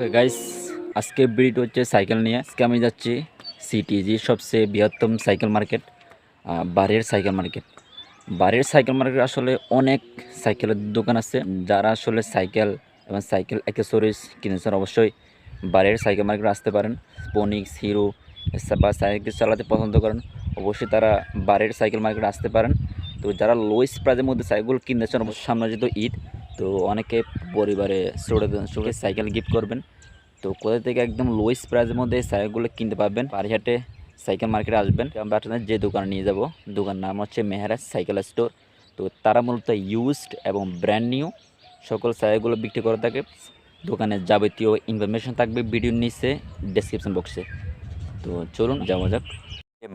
ওকে guys আজকে ব্রিড হচ্ছে সাইকেল নিয়ে। আজকে আমি যাচ্ছি সিটিজি সবচেয়ে বৃহত্তম সাইকেল মার্কেট বাড়ির সাইকেল মার্কেট বাড়ির সাইকেল মার্কেট আসলে অনেক সাইকেলের দোকান আছে। যারা আসলে সাইকেল এবং সাইকেল অ্যাক্সেসরিজ কিনেছেন, অবশ্যই বাড়ির সাইকেল মার্কেটে আসতে পারেন। পনিক্স হিরো বা সাইকেল চালাতে পছন্দ করেন, অবশ্যই তারা বাড়ির সাইকেল মার্কেটে আসতে পারেন। তো যারা লোয়েস্ট প্রাইজের মধ্যে সাইকেল কিনতে চান অবশ্যই সামনে যেহেতু ঈদ তো অনেকে পরিবারে স্টুডেন্ট সাইকেল গিফট করবেন। তো কোথা থেকে একদম লোয়েস্ট প্রাইসের মধ্যে এই সাইকেলগুলো কিনতে পারবেন পারিহাটে সাইকেল মার্কেটে আসবেন। আমরা আপনাদের যে দোকানে নিয়ে যাব দোকান নাম হচ্ছে মেহরাজ সাইকেল স্টোর তো তারা মূলত ইউজড এবং ব্র্যান্ড নিউ সকল সাইকেলগুলো বিক্রি করে থাকে। দোকানের যাবতীয় ইনফরমেশন থাকবে ভিডিওর নিচে ডেসক্রিপশন বক্সে তো চলুন যাওয়া যাক।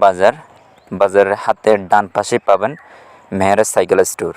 বাজার, বাজারের হাতের ডান পাশে পাবেন মেহরাজ সাইকেল স্টোর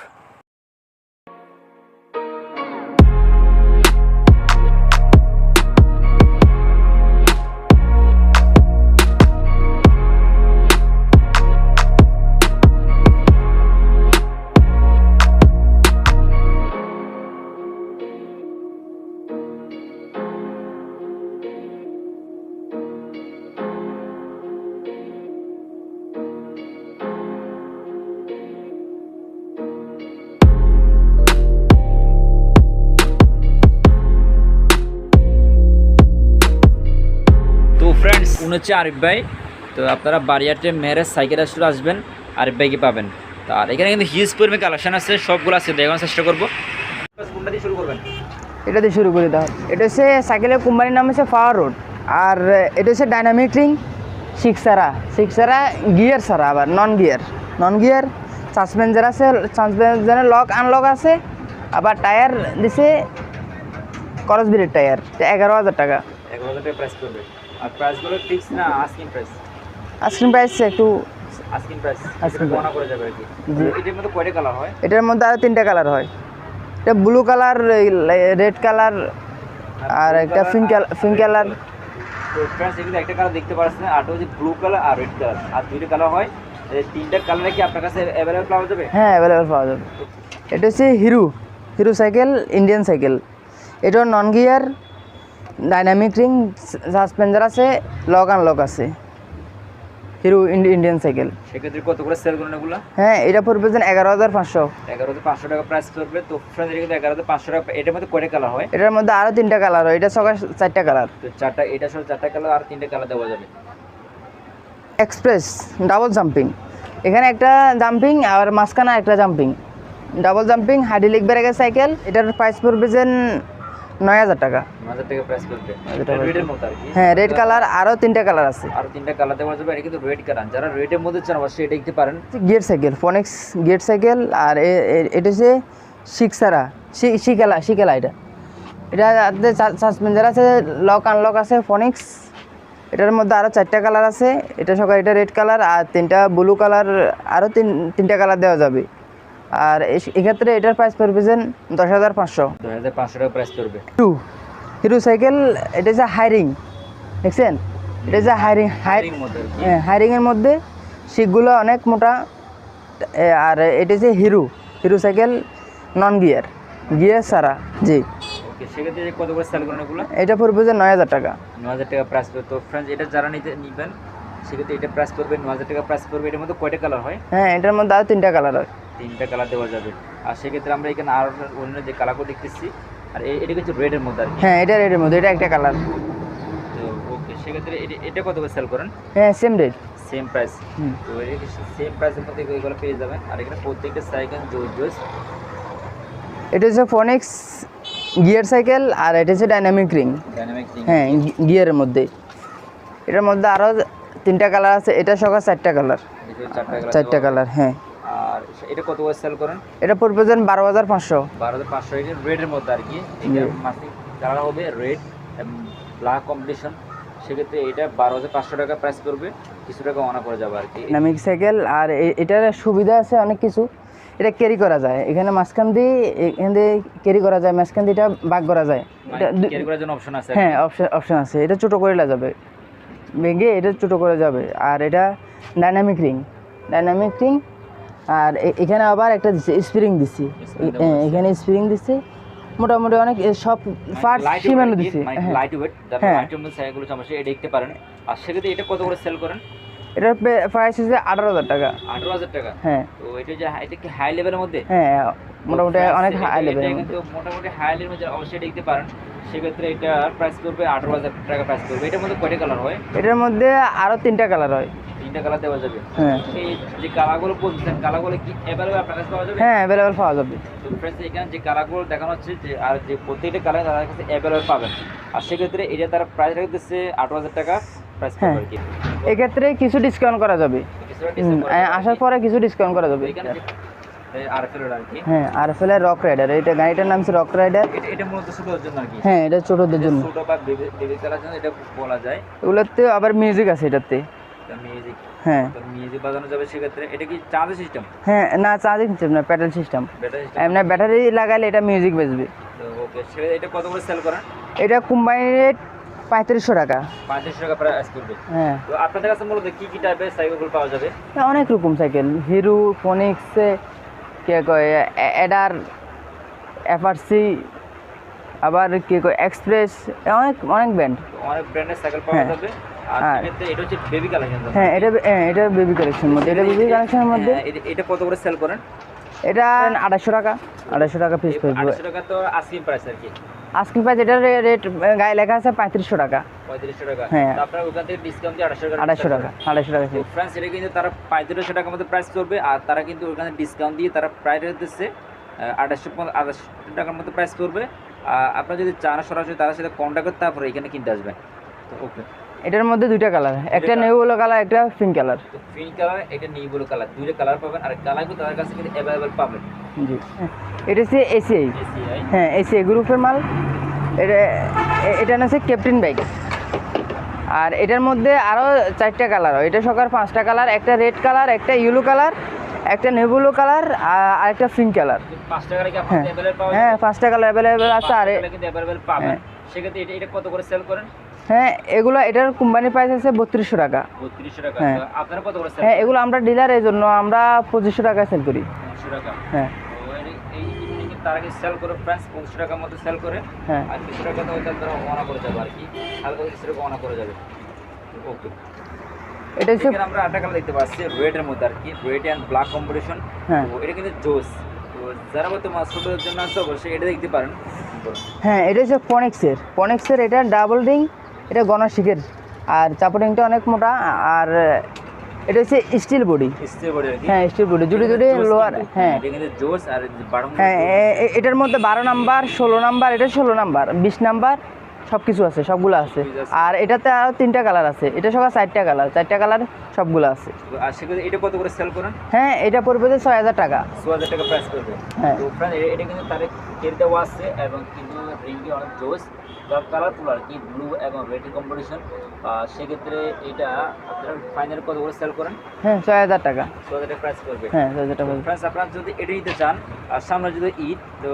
উনি হচ্ছে আরিফ ভাই। তো আপনারা বাড়িয়াটে মেহরাজ সাইকেল স্টোর আসবেন আরিফ ভাইকে পাবেন। তো আর এখানে কিন্তু হিউজ পরিমাণে কালেকশন আছে সবগুলো আছে দেখানোর চেষ্টা করব। কোনটা দিয়ে শুরু করবেন? এটা দিয়ে শুরু করি তাহলে। এটা হচ্ছে সাইকেলের কোম্পানির নাম হচ্ছে পাওয়ার রোড আর এটা হচ্ছে ডাইনামিক রিং সিক্সারা সিক্সারা গিয়ার ছাড়া আবার নন গিয়ার নন গিয়ার সাসপেন্সার আছে সাসপেন্সারের লক আনলক আছে। আবার টায়ার দিছে করস বিরের টায়ার এগারো হাজার টাকা। এক হাজার টাকা প্রাইস করবে আর প্রাইসগুলো ফিক্স না asking price ice cream price একটু আস্কিং প্রাইস price. মনে করে যাবে আর কি। এটার মধ্যে কয়টা কালার হয়? এটার মধ্যে আরও তিনটা কালার হয়। এটা ব্লু কালার রেড কালার আর একটা পিঙ্ক পিঙ্ক কালার তো ফ্রেন্ডস একটা কালার দেখতে পাচ্ছেন আর হচ্ছে ব্লু কালার আর রেড কালার আর দুইটা কালার হয় এই তিনটা কালারে কি আপনার কাছে অ্যাভেলেবল পাওয়া যাবে? হ্যাঁ অ্যাভেলেবেল পাওয়া যাবে। এটা হচ্ছে Hero Hero cycle Indian cycle এটাও non gear dynamic ring suspension আছে লক আনলক আছে। হিরো ইন্ডিয়ান সাইকেল সেক্ষেত্রে কত করে সেল করেন এগুলো? হ্যাঁ এটা পড়বে যেন এগারো হাজার পাঁচশো। এগারো হাজার পাঁচশো টাকা প্রাইস করবে তো ফ্রেন্ডস এটা কিন্তু এগারো হাজার পাঁচশো টাকা এটার মধ্যে কয়টা কালার হয়? এটার মধ্যে আরও তিনটা কালার হয়। এটা সকাল চারটা কালার তো চারটা এটা সহ চারটা কালার আর তিনটা কালার দেওয়া যাবে। এক্সপ্রেস ডাবল জাম্পিং এখানে একটা জাম্পিং আর মাঝখানে একটা jumping double jumping hydraulic cycle এটার প্রাইস পড়বে যেন নয় হাজার টাকা। হ্যাঁ রেড কালার আরও তিনটা কালার আছে। আর তিনটা কালার দেওয়া যাবে এটা কিন্তু রেড কালার যারা রেডের মধ্যে চান অবশ্যই এটা দেখতে পারেন। Gear cycle Phoenix gear cycle আর এটা হচ্ছে শিকসারা শিকেলা শিকেলা এটা। এটা সাসপেন্সার আছে লক আনলক আছে ফোনিক্স এটার মধ্যে আরও চারটা কালার আছে। এটা সকাল এটা রেড কালার আর তিনটা ব্লু কালার আরও তিন তিনটা কালার দেওয়া যাবে। আর এক্ষেত্রে এটার প্রাইস পড়বে যেন দশ হাজার পাঁচশো। দু হাজার পাঁচশো টাকা প্রাইস করবে টু হিরো সাইকেল এটা হচ্ছে হাইরিং দেখছেন? এটা হচ্ছে হাইরিং হাই Ring মতো আর কি। হ্যাঁ হাইরিংয়ের মধ্যে শিকগুলো অনেক মোটা আর এটা হচ্ছে Hero Hero cycle non gear gear সারা জি। ওকে সেক্ষেত্রে যে কত করে সেল করেন এগুলো এটা পড়বে যে নয় হাজার টাকা। ন হাজার টাকা প্রাইস করবে তো ফ্রেন্ডস এটা যারা নিতে নিবেন সেক্ষেত্রে এটা প্রাইস করবে ন হাজার টাকা প্রাইস করবে এটার মধ্যে কয়টা কালার হয়? হ্যাঁ এটার মধ্যে আরও তিনটা কালার হয়। তিনটা কালার দেওয়া যাবে। আর সেক্ষেত্রে আমরা এখানে আর অন্য যে কালারগুলো দেখতেছি আর এটা হচ্ছে রেডের মধ্যে আর হ্যাঁ এটা রেডের মধ্যে এটা একটা কালার তো ওকে সেক্ষেত্রে এটা- এটা কত করে সেল করেন? হ্যাঁ সেম রেট সেম প্রাইস হুম। তো সেম প্রাইসের মধ্যে এগুলো পেয়ে যাবেন। আর এখানে প্রত্যেকটা সাইকেল জোস জোস এটা হচ্ছে ফোনিক্স গিয়ার সাইকেল আর এটা হচ্ছে ডাইনামিক রিং ডাইনামিক থিং হ্যাঁ গিয়ারের মধ্যে। এটার মধ্যে আরও তিনটা কালার আছে এটা সকাল চারটা কালার চারটা কালার হ্যাঁ। এটা কত করে সেল করেন? এটা পড়বে যেন বারো হাজার পাঁচশো। বারো হাজার পাঁচশো এটা রেডের মধ্যে আর কি কালার হবে রেড ব্ল্যাক কম্পিটিশন সেক্ষেত্রে এটা বারো হাজার পাঁচশো টাকা প্রাইস করবে কিছু টাকা অনা করে যাবে আর কি ডাইনামিক সাইকেল আর এটার সুবিধা আছে অনেক কিছু। এটা ক্যারি করা যায়। এখানে মাঝখান দিয়ে এখান দিয়ে ক্যারি করা যায় মাঝখান দিয়ে এটা ভাগ করা যায়। এটা ক্যারি করার জন্য অপশন আছে হ্যাঁ অপশন অপশন আছে। এটা ছোটো করে যাবে। ভেঙে এটা ছোটো করে যাবে। আর এটা ডাইনামিক রিং ডাইনামিক রিং আর এখানে আবার একটা স্প্রিং দেওয়া হ্যাঁ, এখানে স্প্রিং দিচ্ছে মোটামুটি অনেক সব পার্ট সীমানো দিছি। লাইট ওয়েট হ্যাঁ। লাইট ওয়েট সাইকেল সমস্যা এটা দেখতে পারেন। আর সেক্ষেত্রে এটা কত করে সেল করেন? এটার প্রাইস হচ্ছে আঠারো হাজার টাকা। আঠারো হাজার টাকা? হ্যাঁ। তো এটা যে এটা কি হাই লেভেলের মধ্যে? হ্যাঁ মোটামুটি অনেক হাই এটা কিন্তু মোটামুটি হাই লেভেলের মধ্যে অবশ্যই দেখতে পারেন। সেক্ষেত্রে এটা প্রাইস করবে আঠারো হাজার টাকা প্রাইস করবে এটার মধ্যে কয়টা কালার হয়? এটার মধ্যে আরও তিনটা কালার হয়। তিনটা কালার দেওয়া যাবে। হ্যাঁ। এই যে কালারগুলো বলছেন কালারগুলো কি অ্যাভেলেবল আপনার কাছে পাওয়া যাবে? হ্যাঁ অ্যাভেলেবেল পাওয়া যাবে। তো ফ্রেন্ডস এখানে যে কালারগুলো দেখানো হচ্ছে যে আর যে প্রত্যেকটা কালার তাদের কাছে অ্যাভেলেবল পাবেন। আর সেক্ষেত্রে এটা তারা প্রাইস রাখতেছে আঠারো হাজার টাকা প্রাইস হ্যাঁ। এক্ষেত্রে কিছু ডিসকাউন্ট করা যাবে। আসার পরে কিছু ডিসকাউন্ট করা যাবে। আর হ্যাঁ আর রক রাইডার এটা গাড়িটার নাম হচ্ছে রক রাইডার এটা মূলত জন্য কি। হ্যাঁ এটা ছোটদের জন্য। ছোটো বা বেবি বেবি কালার জন্য এটা বলা যায়। এগুলোতে আবার মিউজিক আছে এটাতে। হ্যাঁ। মিউজিক বাজানো যাবে সেক্ষেত্রে এটা কি চার্জ সিস্টেম হ্যাঁ না চার্জিং সিস্টেম না প্যাডেল সিস্টেম ব্যাটারি সিস্টেম এমনি ব্যাটারি লাগাইলে এটা মিউজিক বাজবে তো ওকে এটা কত করে সেল করেন? এটা কোম্পানি রেট পঁয়ত্রিশশো টাকা। পঁয়ত্রিশশো টাকা প্রাইস করবে হ্যাঁ। তো আপনাদের কাছে মূলত কি কি টাইপের সাইকেলগুলো পাওয়া যাবে? অনেক রকম সাইকেল হিরো ফোনিক্স কে কয় এডার এফআরসি আবার কে এক্সপ্রেস অনেক অনেক ব্র্যান্ড অনেক ব্র্যান্ডের সাইকেল পাওয়া হ্যাঁ। যাবে। আর এটা হচ্ছে বেবি কালেকশন হ্যাঁ এটা হ্যাঁ, এটা বেবি কালেকশনের মধ্যে। এটা বেবি কালেকশনের মধ্যে। এটা কত করে সেল করেন? এটা আড়াইশো টাকা আড়াইশো টাকা পিস পড়বে আড়াইশো টাকা তো আস্কিং প্রাইস আর কি। আজকিং প্রাইস এটার রেট গায়ে লেখা আছে পঁয়ত্রিশশো টাকা। পঁয়ত্রিশশো টাকা। হ্যাঁ। আপনার ওখান থেকে ডিসকাউন্ট দিয়ে আড়াইশো টাকা আড়াইশো টাকা আড়াইশো টাকা ফ্রেন্ডস এটা কিন্তু তারা পঁয়ত্রিশশো টাকার মধ্যে প্রাইস করবে আর তারা কিন্তু ওখানে ডিসকাউন্ট দিয়ে তারা প্রাইস দিচ্ছে আড়াইশো আড়াইশো টাকার মধ্যে প্রাইস করবে। আপনারা যদি চান সরাসরি তাদের সাথে কন্ট্যাক্ট করতে তারপরে এখানে কিনতে আসবেন। তো ওকে এটার মধ্যে দুইটা কালার একটা colour। নেউলো কালার একটা পিঙ্ক কালার তো পিঙ্ক কালার এটা নিই বলে কালার দুইটা কালার পাবেন। আর কালারগুলো তাদের কাছে কিন্তু অ্যাভেলেবেল পাবেন। জি। এটা হচ্ছে এসিআই হ্যাঁ এসিআই গ্রুপের মাল। এটা এটা হচ্ছে ক্যাপ্টেন বাইক আর এটার মধ্যে আরও চারটা কালার হয়। এটা সকার পাঁচটা কালার একটা রেড কালার একটা ইয়েলো কালার একটা নেভুলো কালার আর একটা পিঙ্ক কালার। হ্যাঁ। হ্যাঁ পাঁচটা কালার অ্যাভেলেবেল আছে আর হ্যাঁ। সেক্ষেত্রে এটা কত করে সেল করেন? হ্যাঁ এগুলো এটার কোম্পানির প্রাইস আছে বত্রিশশো টাকা। টাকা। হ্যাঁ। আপনারা কত করে হ্যাঁ এগুলো আমরা ডিলার এই জন্য আমরা পঁচিশশো টাকা সেল করি। টাকা। হ্যাঁ। তারা কি সেল করে প্রাইস পঁচিশশো টাকার মধ্যে সেল করে? হ্যাঁ। আর কিছু টাকা তো ওইটা তারা অনা করে যাবে। আর কি? হালকা কিছু টাকা অনা করে যাবে। ওকে এটা হচ্ছে আমরা কালার দেখতে পাচ্ছি রেডের মধ্যে আর কি রেড অ্যান্ড ব্ল্যাক কম্বিনেশন হ্যাঁ এটা কিন্তু জোস তো যারা জন্য আছে অবশ্যই এটা দেখতে পারেন। হ্যাঁ এটা হচ্ছে পনেক্সের পনেক্সের এটা ডাবল রিং এটা গণশিখের আর চাপা রিংটা অনেক মোটা আর এটা হচ্ছে স্টিল বডি স্টে বডি হ্যাঁ স্টিল বডি জুড়ে জুড়ে লোয়ার হ্যাঁ। এটা কিন্তু জোস আর হ্যাঁ এটার মধ্যে বারো নাম্বার ষোলো নাম্বার এটা ষোলো নাম্বার বিশ নাম্বার সব কিছু আছে। সবগুলো আছে। আর এটাতে আরও তিনটা কালার আছে। এটা সবার চারটা কালার চারটা কালার সবগুলো আছে। এটা কত করে সেল করেন? হ্যাঁ এটা পড়বে যে ছয় হাজার টাকা। হাজার টাকা প্রাইস করবে। হ্যাঁ। এটা কিন্তু তার কেটে আছে এবং কিন্তু রিংটি অনেক জোস। সব কালারফুল আর কি ব্লু এবং রেড কম্বিনেশন সেক্ষেত্রে এটা আপনারা ফাইনাল কত করে সেল করেন? হ্যাঁ ছয় হাজার টাকা। ছ হাজার টাকা প্রাইস করবে। হ্যাঁ ছয় হাজার টাকা। ফ্রেন্ডস আপনারা যদি এটা নিতে চান আর সামনে যদি ঈদ তো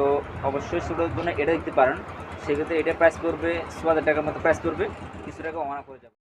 অবশ্যই ছোটোর জন্য এটা দিতে পারেন। সেক্ষেত্রে এটা প্রাইস করবে ছ টাকার মতো প্রাইস করবে কিছু টাকা অনা করে যাবে।